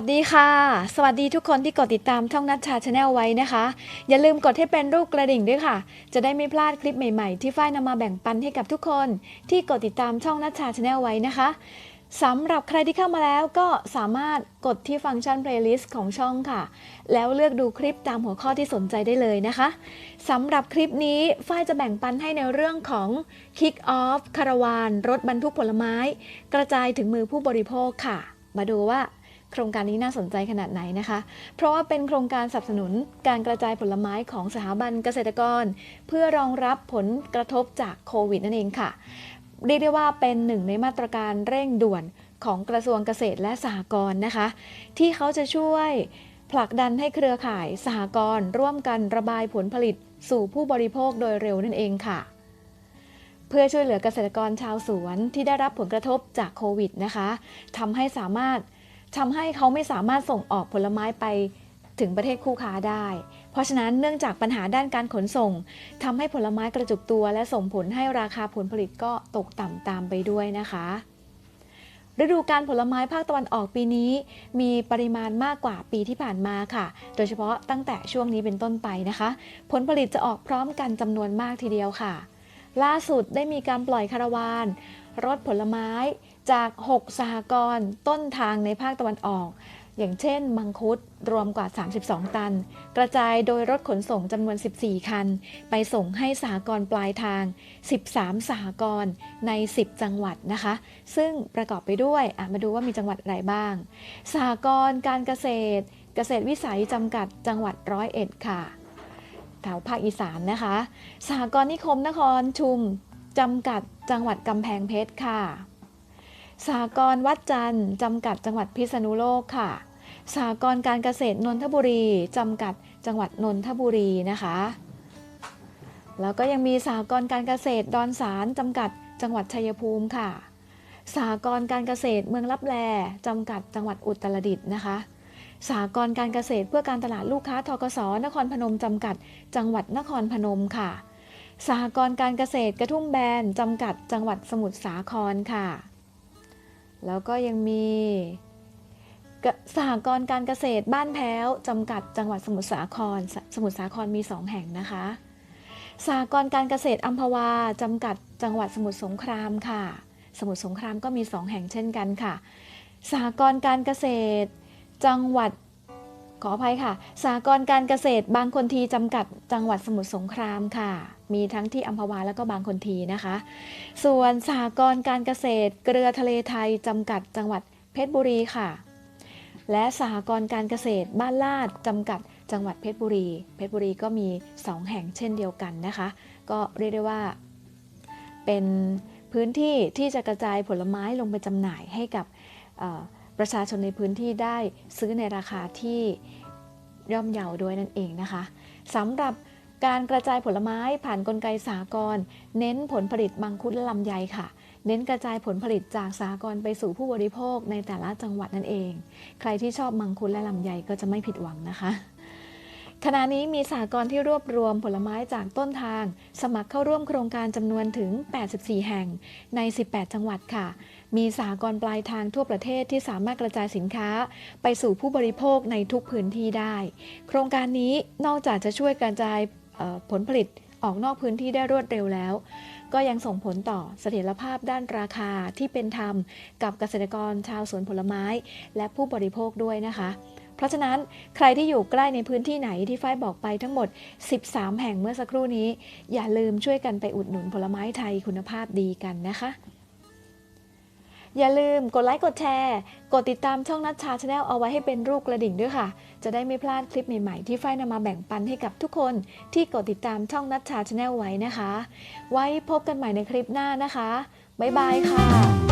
สดีค่ะ สวัสดีทุกคนที่กดติดตามช่องนัชชาชาแนลไว้นะคะ อย่าลืมกดให้เป็นรูปกระดิ่งด้วยค่ะ จะได้ไม่พลาดคลิปใหม่ๆ ที่ฝ้ายนำมาแบ่งปันให้กับทุกคน ที่กดติดตามช่องนัชชาชาแนลไว้นะคะสำหรับใครที่เข้ามาแล้วก็สามารถกดที่ฟังก์ชัน playlist ของช่องค่ะ แล้วเลือกดูคลิปตามหัวข้อที่สนใจได้เลยนะคะสำหรับคลิปนี้ฝ้ายจะแบ่งปันให้ในเรื่องของ Kick Off คาราวานรถบรรทุกผลไม้ กระจายถึงมือผู้บริโภคค่ะ มาดูว่า โครงการนี้น่าสนใจขนาดไหนนะคะ เพราะว่าเป็นโครงการสนับสนุนการกระจายผลไม้ของสถาบันเกษตรกร เพื่อรองรับผลกระทบจากโควิดนั่นเองค่ะ เรียกได้ว่าเป็นหนึ่งในมาตรการเร่งด่วนของกระทรวงเกษตรและสหกรณ์นะคะ ที่เขาจะช่วยผลักดันให้เครือข่ายสหกรณ์ร่วมกันระบายผลผลิตสู่ผู้บริโภคโดยเร็วนั่นเองค่ะ เพื่อช่วยเหลือเกษตรกรชาวสวนที่ได้รับผลกระทบจากโควิดนะคะทำให้สามารถ ทำให้เขาไม่สามารถส่งออกผลไม้ไปถึงประเทศคู่ค้าได้ เพราะฉะนั้นเนื่องจากปัญหาด้านการขนส่งทำให้ผลไม้กระจุกตัวและส่งผลให้ราคาผลผลิตก็ตกต่ำตามไปด้วยนะคะ ฤดูการผลไม้ภาคตะวันออกปีนี้ มีปริมาณมากกว่าปีที่ผ่านมาค่ะ โดยเฉพาะตั้งแต่ช่วงนี้เป็นต้นไปนะคะ ผลผลิตจะออกพร้อมกันจำนวนมากทีเดียวค่ะ ล่าสุดได้มีการปล่อยคาราวาน รถผลไม้จาก 6 สหกรณ์ต้นทางในภาคตะวันออก อย่างเช่น มังคุดรวมกว่า 32 ตัน กระจายโดยรถขนส่งจำนวน 14 คัน ไปส่งให้สหกรณ์ปลายทาง 13 สหกรณ์ใน 10 จังหวัดนะคะ ซึ่งประกอบไปด้วยมาดูว่ามีจังหวัดอะไรบ้าง สหกรณ์การเกษตร เกษตรวิสัยจำกัดจังหวัดร้อยเอ็ดค่ะ แถวภาคอีสานนะคะสหกรณ์นิคมนครชุมจำกัดจังหวัดกำแพงเพชรค่ะสหกรณ์วัดจันทร์จำกัดจังหวัดพิษณุโลกค่ะสหกรณ์การเกษตรนนทบุรี จำกัดจังหวัดนนทบุรีนะคะ แล้วก็ยังมีสหกรณ์การเกษตรดอนสารจำกัดจังหวัดชัยภูมิค่ะสหกรณ์การเกษตรเมืองลับแลจำกัดจังหวัดอุตรดิตถ์นะคะ สหกรการเกษตรเพื่อการตลาดลูกค้าทกสนครพนมจำกัด จังหวัดนครพนมค่ะ สหกรณ์การเกษตรกระทุ่มแบนจำกัด จังหวัดสมุทรสาครค่ะ แล้วก็ยังมีสหกรณ์การเกษตรบ้านแพ้วจำกัด จังหวัดสมุทรสาครสสมุทรสาครมี 2 แห่งนะคะสหกรณ์การเกษตรอัมพวาจำกัด จังหวัดสมุทรสงครามค่ะ สมุทรสงครามก็มี 2 แห่งเช่นกันค่ะสหกรณ์การเกษตร จังหวัดขออภัยค่ะสหกรการเกษตรบางคนทีจำกัดจังหวัดสมุทรสงครามค่ะ มีทั้งที่อัมพวาแล้วก็บางคนทีนะคะ ส่วนสหกรการเกษตร เกลือทะเลไทยจำกัดจังหวัดเพชรบุรีค่ะ และสหกรณ์การเกษตรบ้านลาดจำกัดจังหวัดเพชรบุรี เพชรบุรีก็มี 2 แห่งเช่นเดียวกันนะคะ ก็เรียกได้ว่า เป็นพื้นที่ที่จะกระจายผลไม้ลงไปจำหน่ายให้กับ ประชาชนในพื้นที่ได้ซื้อในราคาที่ย่อมเยาด้วยนั่นเองนะคะสำหรับการกระจายผลไม้ผ่านนกลไกสากลเน้นผลผลิตมังคุดและลำไยค่ะ เน้นกระจายผลผลิตจากสากลไปสู่ผู้บริโภคในแต่ละจังหวัดนั่นเอง ใครที่ชอบมังคุดและลำไยก็จะไม่ผิดหวังนะคะ ขณะนี้มีสหกรณ์ที่รวบรวมผลไม้จากต้นทาง สมัครเข้าร่วมโครงการจำนวนถึง 84 แห่งใน 18 จังหวัดค่ะ มีสหกรณ์ปลายทางทั่วประเทศที่สามารถกระจายสินค้า ไปสู่ผู้บริโภคในทุกพื้นที่ได้ โครงการนี้นอกจากจะช่วยกระจายผลผลิตออกนอกพื้นที่ได้รวดเร็วแล้ว ก็ยังส่งผลต่อเสถียรภาพด้านราคาที่เป็นธรรม กับเกษตรกรชาวสวนผลไม้ และผู้บริโภคด้วยนะคะ เพราะฉะนั้นใครที่อยู่ใกล้ในพื้นที่ไหนที่ฝ้ายบอกไปทั้งหมด 13 แห่งเมื่อสักครู่นี้ อย่าลืมช่วยกันไปอุดหนุนผลไม้ไทยคุณภาพดีกันนะคะอย่าลืมกดไลค์กดแชร์ กดติดตามช่องนัชชาชาแนลเอาไว้ให้เป็นรูปกระดิ่งด้วยค่ะ จะได้ไม่พลาดคลิปใหม่ๆ ที่ฝ้ายนำมาแบ่งปันให้กับทุกคนที่กดติดตามช่องนัชชาชาแนลไว้นะคะ ไว้พบกันใหม่ในคลิปหน้านะคะ บ๊ายบายค่ะ